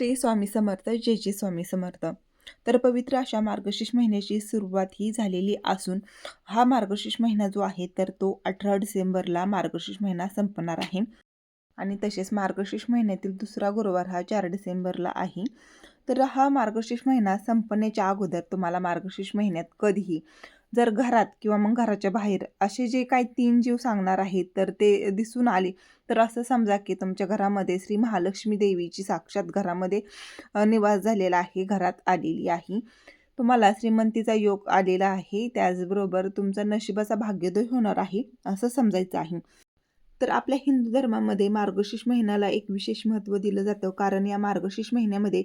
श्री स्वामी समर्थ जय जय स्वामी समर्थ. तर पवित्र अशा मार्गशीर्ष महिन्याची सुरुवात ही झालेली असून हा मार्गशीर्ष महिना जो आहे तर तो अठरा डिसेंबरला मार्गशीर्ष महिना संपणार आहे. आणि तसेच मार्गशीर्ष महिन्यातील दुसरा गुरुवार हा चार डिसेंबरला आहे. तर हा मार्गशीर्ष महिना संपण्याच्या अगोदर तुम्हाला मार्गशीर्ष महिन्यात कधीही जर घरात किंवा मग घराच्या बाहेर असे जे काही तीन जीव सांगणार आहेत तर ते दिसून आले. तर असं समजा की तुमच्या घरामध्ये श्री महालक्ष्मी देवीची साक्षात घरामध्ये निवास झालेला आहे घरात आलेली आहे. तुम्हाला श्रीमंतीचा योग आलेला आहे त्याचबरोबर तुमचा नशिबाचा भाग्योदय होणार आहे असं समजायचं आहे. तर आपल्या हिंदू धर्मामध्ये मार्गशीर्ष महिन्याला एक विशेष महत्त्व दिलं जातं. कारण या मार्गशीर्ष महिन्यामध्ये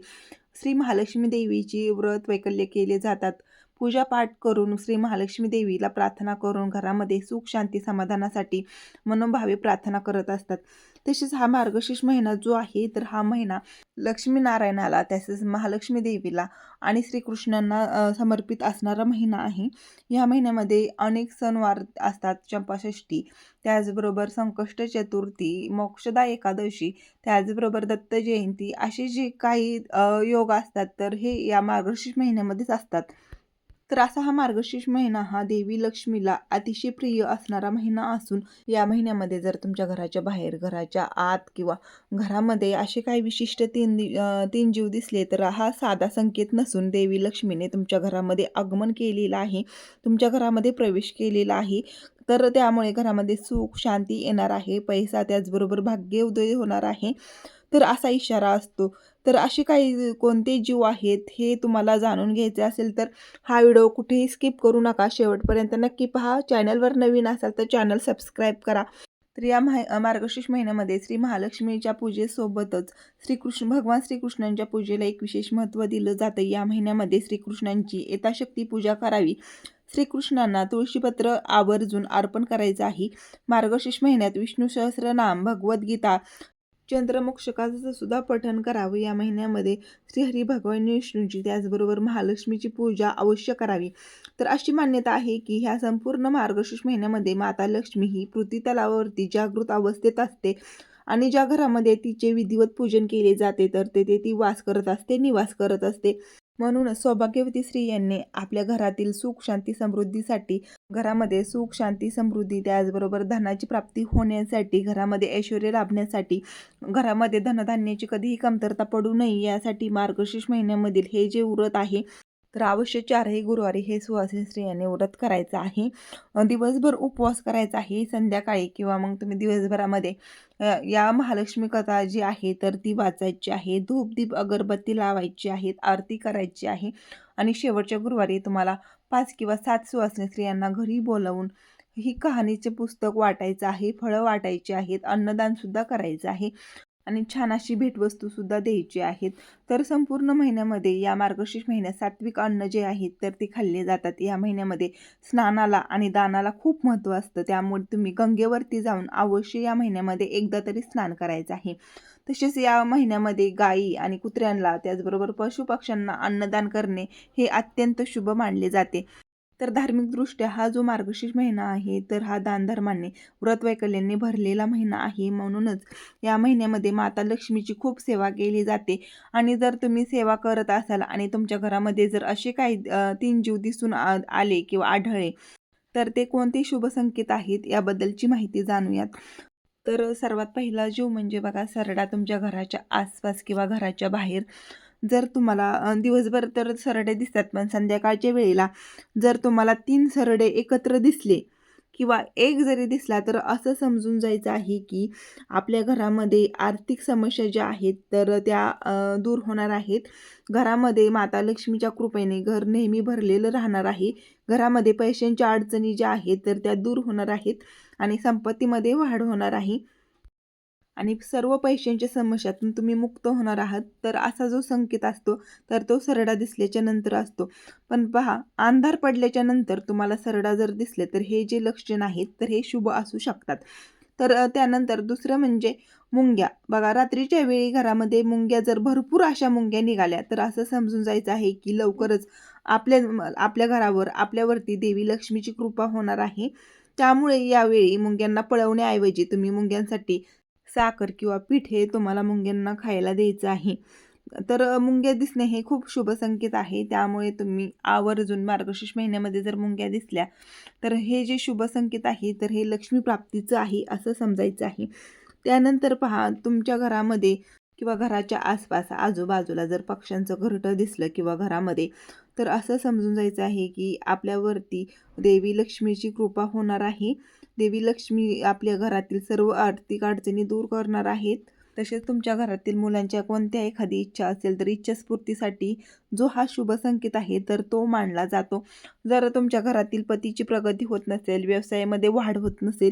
श्री महालक्ष्मी देवीची व्रत वैकल्य केले जातात. पूजापाठ करून श्री महालक्ष्मी देवीला प्रार्थना करून घरामध्ये सुख शांती समाधानासाठी मनोभावे प्रार्थना करत असतात. तसेच हा मार्गशीर्ष महिना जो आहे तर हा महिना लक्ष्मीनारायणाला तसेच महालक्ष्मी देवीला आणि श्रीकृष्णांना समर्पित असणारा महिना आहे. या महिन्यामध्ये अनेक सणवार असतात. चंपाषष्ठी त्याचबरोबर संकष्ट चतुर्थी मोक्षदा एकादशी त्याचबरोबर दत्त जयंती असे जे काही योग असतात तर हे या मार्गशीर्ष महिन्यामध्येच असतात. तर असा हा मार्गशीर्ष महिना हा देवी लक्ष्मीला अतिशय प्रिय असणारा महिना असून या महिन्यामध्ये जर तुमच्या घराच्या बाहेर घराच्या आत किंवा घरामध्ये असे काही विशिष्ट तीन तीन जीव दिसले तर हा साधा संकेत नसून देवी लक्ष्मीने तुमच्या घरामध्ये आगमन केलेलं आहे तुमच्या घरामध्ये प्रवेश केलेला आहे. तर त्यामुळे घरामध्ये सुख शांती येणार आहे. पैसा त्याचबरोबर भाग्य उदय होणार आहे. तर असा इशारा असतो. तर असे काही कोणते जीव आहेत हे तुम्हाला जाणून घ्यायचे असेल तर हा व्हिडिओ कुठेही स्किप करू नका. शेवटपर्यंत नक्की पहा. चॅनलवर नवीन असाल तर चॅनल सबस्क्राईब करा. तर या महा मार्गशीर्ष महिन्यामध्ये श्री महालक्ष्मीच्या पूजेसोबतच श्रीकृष्ण भगवान श्रीकृष्णांच्या पूजेला एक विशेष महत्त्व दिलं जातं. या महिन्यामध्ये श्रीकृष्णांची यथाशक्ती पूजा करावी. श्रीकृष्णांना तुळशीपत्र आवर्जून अर्पण करायचं आहे. मार्गशीर्ष महिन्यात विष्णू सहस्रनाम भगवद्गीता चंद्रमोक्षकाचं सुद्धा पठण करावं. या महिन्यामध्ये श्रीहरी भगवान विष्णूची त्याचबरोबर महालक्ष्मीची पूजा अवश्य करावी. तर अशी मान्यता आहे की ह्या संपूर्ण मार्गशीर्ष महिन्यामध्ये माता लक्ष्मी ही पृथ्वी तलावावरती जागृत अवस्थेत असते आणि ज्या घरामध्ये तिचे विधिवत पूजन केले जाते तर तेथे ती वास करत असते निवास करत असते. म्हणूनच सौभाग्यवती स्त्रियांनी आपल्या घरातील सुख शांती समृद्धीसाठी घरामध्ये सुख शांती समृद्धी त्याचबरोबर धनाची प्राप्ती होण्यासाठी घरामध्ये ऐश्वर लाभण्यासाठी घरामध्ये धनधान्याची कधीही कमतरता पडू नये यासाठी मार्गशीर्ष महिन्यामधील हे जे व्रत आहे तर अवश्य चारही गुरुवारी हे सुवासिनी स्त्रियांनी व्रत करायचं आहे. दिवसभर उपवास करायचा आहे. संध्याकाळी किंवा मग तुम्ही दिवसभरामध्ये या महालक्ष्मी कथा जी आहे तर ती वाचायची आहे. धूप दीप अगरबत्ती लावायची आहेत आरती करायची आहे. आणि शेवटच्या गुरुवारी तुम्हाला पाच किंवा सात सुवासिनी स्त्रियांना घरी बोलावून ही कहाणीचे पुस्तक वाटायचं आहे फळं वाटायची आहेत अन्नदानसुद्धा करायचं आहे. आणि छान अशी भेटवस्तूसुद्धा द्यायची आहेत. तर संपूर्ण महिन्यामध्ये या मार्गशीर्ष महिन्यात सात्विक अन्न जे आहेत तर ते खाल्ले जातात. या महिन्यामध्ये स्नानाला आणि दानाला खूप महत्त्व असतं. त्यामुळे तुम्ही गंगेवरती जाऊन अवश्य या महिन्यामध्ये एकदा तरी स्नान करायचं आहे. तसेच या महिन्यामध्ये गायी आणि कुत्र्यांना त्याचबरोबर पशुपक्ष्यांना अन्नदान करणे हे अत्यंत शुभ मानले जाते. तर धार्मिकदृष्ट्या हा जो मार्गशीर्ष महिना आहे तर हा दानधर्माने व्रतवैकल्याने भरलेला महिना आहे. म्हणूनच या महिन्यामध्ये माता लक्ष्मीची खूप सेवा केली जाते. आणि जर तुम्ही सेवा करत असाल आणि तुमच्या घरामध्ये जर असे काही तीन जीव दिसून आ- आले किंवा आढळले तर ते कोणते शुभ संकेत आहेत याबद्दलची माहिती जाणूयात. तर सर्वात पहिला जीव म्हणजे बघा सरडा तुमच्या घराच्या आसपास किंवा घराच्या बाहेर. जर तुम्हाला दिवसभर तर सरडे दिसतात पण संध्याकाळच्या वेळेला जर तुम्हाला तीन सरडे एकत्र दिसले किंवा एक जरी दिसला तर असं समजून जायचं आहे की आपल्या घरामध्ये आर्थिक समस्या ज्या आहेत तर त्या दूर होणार आहेत. घरामध्ये माता लक्ष्मीच्या कृपेने घर नेहमी भरलेलं राहणार आहे. घरामध्ये पैशांच्या अडचणी ज्या आहेत तर त्या दूर होणार आहेत आणि संपत्तीमध्ये वाढ होणार आहे. आणि सर्व पैशांच्या समस्यातून तुम्ही मुक्त होणार आहात. तर असा जो संकेत असतो तर तो सरडा दिसल्याच्या नंतर असतो. पण पहा अंधार पडल्याच्या नंतर तुम्हाला सरडा जर दिसले तर हे जे लक्षण आहेत तर हे शुभ असू शकतात. तर त्यानंतर दुसरं म्हणजे मुंग्या. बघा रात्रीच्या वेळी घरामध्ये मुंग्या जर भरपूर अशा मुंग्या निघाल्या तर असं समजून जायचं आहे की लवकरच आपल्या आपल्या घरावर आपल्यावरती देवी लक्ष्मीची कृपा होणार आहे. त्यामुळे यावेळी मुंग्यांना पळवण्याऐवजी तुम्ही मुंग्यांसाठी साखर किंवा पीठ हे तुम्हाला मुंग्यांना खायला द्यायचं आहे. तर मुंग्या दिसणे हे खूप शुभ संकेत आहे. त्यामुळे तुम्ही आवर्जून मार्गशीर्ष महिन्यामध्ये जर मुंग्या दिसल्या तर हे जे शुभ संकेत आहे तर हे लक्ष्मी प्राप्तीचं आहे असं समजायचं आहे. त्यानंतर पहा तुमच्या घरामध्ये किंवा घराच्या आसपास आजूबाजूला जर पक्ष्यांचं घरटं दिसलं किंवा घरामध्ये तर असं समजून जायचं आहे की आपल्यावरती देवी लक्ष्मीची कृपा होणार आहे. देवी लक्ष्मी आपल्या घरातील सर्व आर्थिक अडचणी दूर करणार आहेत. तसेच तुमच्या घरातील मुलांच्या कोणत्या एखादी इच्छा असेल तर इच्छास्फूर्तीसाठी जो हा शुभ संकेत आहे तर तो मानला जातो. जर तुमच्या घरातील पतीची प्रगती होत नसेल व्यवसायामध्ये वाढ होत नसेल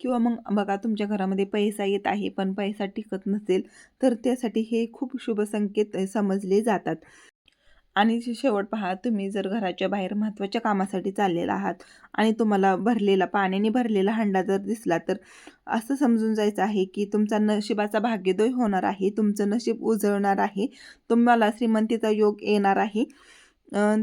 किंवा मग बघा तुमच्या घरामध्ये पैसा येत आहे पण पैसा टिकत नसेल तर त्यासाठी हे खूप शुभ संकेत समजले जातात. आणि जे शेवट पहा तुम्ही जर घराच्या बाहेर महत्त्वाच्या कामासाठी चाललेला आहात आणि तुम्हाला भरलेला पाण्याने भरलेला हंडा जर दिसला तर असं समजून जायचं आहे की तुमचा नशिबाचा भाग्योदय होणार आहे तुमचं नशीब उजळणार आहे तुम्हाला श्रीमंतीचा योग येणार आहे.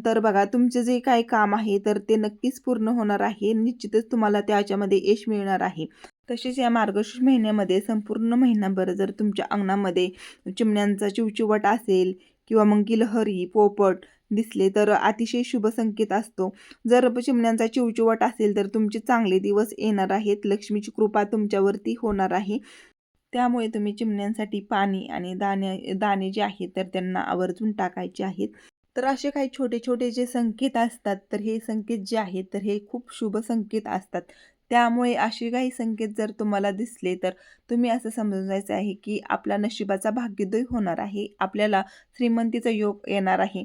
तर बघा तुमचे जे काही काम आहे तर ते नक्कीच पूर्ण होणार आहे. निश्चितच तुम्हाला त्याच्यामध्ये यश मिळणार आहे. तसेच या मार्गशीर्ष महिन्यामध्ये संपूर्ण महिनाभर जर तुमच्या अंगणामध्ये चिमण्यांचा चिवचिवट असेल किंवा मग गिलहरी पोपट दिसले तर अतिशय शुभ संकेत असतो. जर चिमण्यांचा चिवचिवट असेल तर तुमचे चांगले दिवस येणार आहेत. लक्ष्मीची कृपा तुमच्यावरती होणार आहे. त्यामुळे तुम्ही चिमण्यांसाठी पाणी आणि दाणे दाणे जे आहेत तर त्यांना आवर्जून टाकायचे आहेत. तर असे काही छोटे छोटे जे संकेत असतात तर हे संकेत जे आहेत तर हे खूप शुभ संकेत असतात. त्यामुळे असे काही संकेत जर तुम्हाला दिसले तर तुम्ही असं समजून जायचं आहे की आपला नशिबाचा भाग्योदय होणार आहे. आपल्याला श्रीमंतीचा योग येणार आहे.